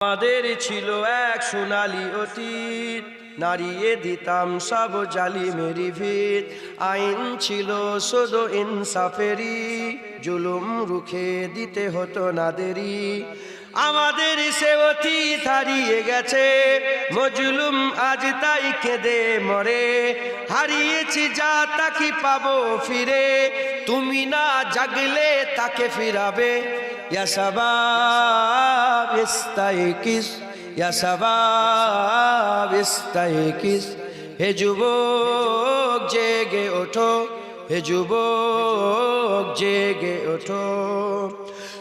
আমাদের ছিল এক সোনালি অতীত। নারিয়ে দিতাম সব জালি মেরি ভিত। আইন ছিল শুধু ইনসাফেরি জুলুম রুখে দিতে হতো না দেরি আমাদের সে অতীত হারিয়ে গেছে। মজলুম আজ তাই কেঁদে মরে। হারিয়েছি যা তাকে পাবো ফিরে। তুমি না জাগলে তাকে ফিরাবে। ইয়া শাবাব ইস্তাইকিস ইয়া শাবাব ইস্তাইকিস হে যুবক, জেগে ওঠো। হে যুবক, জেগে ওঠো।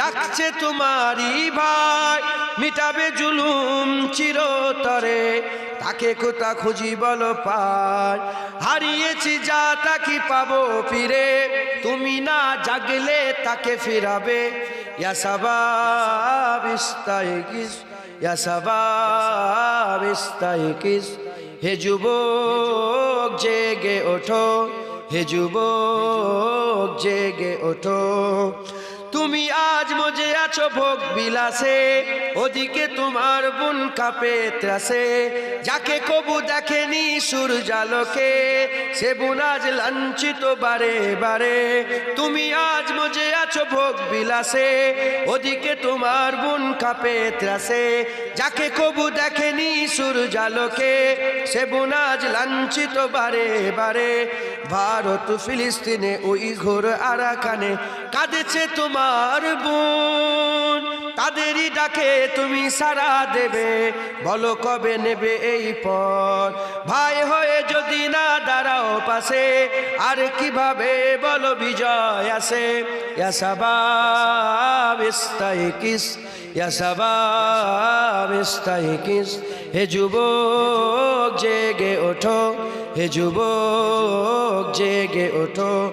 ডাকছে তোমারই ভাই, মিটাবে জুলুম চিরতরে। তাকে কোথা খুঁজি বলো পার হারিয়েছি যা তাকে পাবো ফিরে। তুমি না জাগলে তাকে ফিরাবে। ইয়া ইয়া ইস্তাইকিস হে যুবক জেগে ওঠো, হে জেগে ওঠো। তুমি আজ মজে আছো ভোগ বিলাসে, ওদিকে তোমার বোন কাপে ত্রাসে। যাকে কবু দেখেনি সূর্যালোকে, সে বোন আজ লাঞ্ছিত বারে বারে। তুমি আজ মজে আছো ভোগ বিলাসে, ওদিকে তোমার বোন কাপে ত্রাসে। যাকে কবু দেখেনি সূর্যালোকে, সে বোন আজ লাঞ্ছিত বারে বারে। ভারত ফিলিস্তিনে ওই ঘোর আরাকানে কাঁদেছে তোমার বোন। তাদেরই ডাকে তুমি সারা দেবে। বলো কবে নেবে এই পথ। ভাই হয়ে যদি না দাঁড়াও পাশে, আর কীভাবে বলো বিজয় আসে? Kiss kiss. হে যুবক, জেগে ওঠো। হে যুবক, জেগে ওঠো।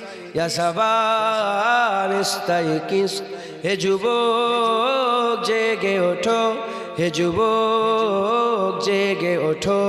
ইয়া শাবাব ইস্তাইকিস হে যুবক জেগে ওঠো হে যুবক জেগে ওঠো।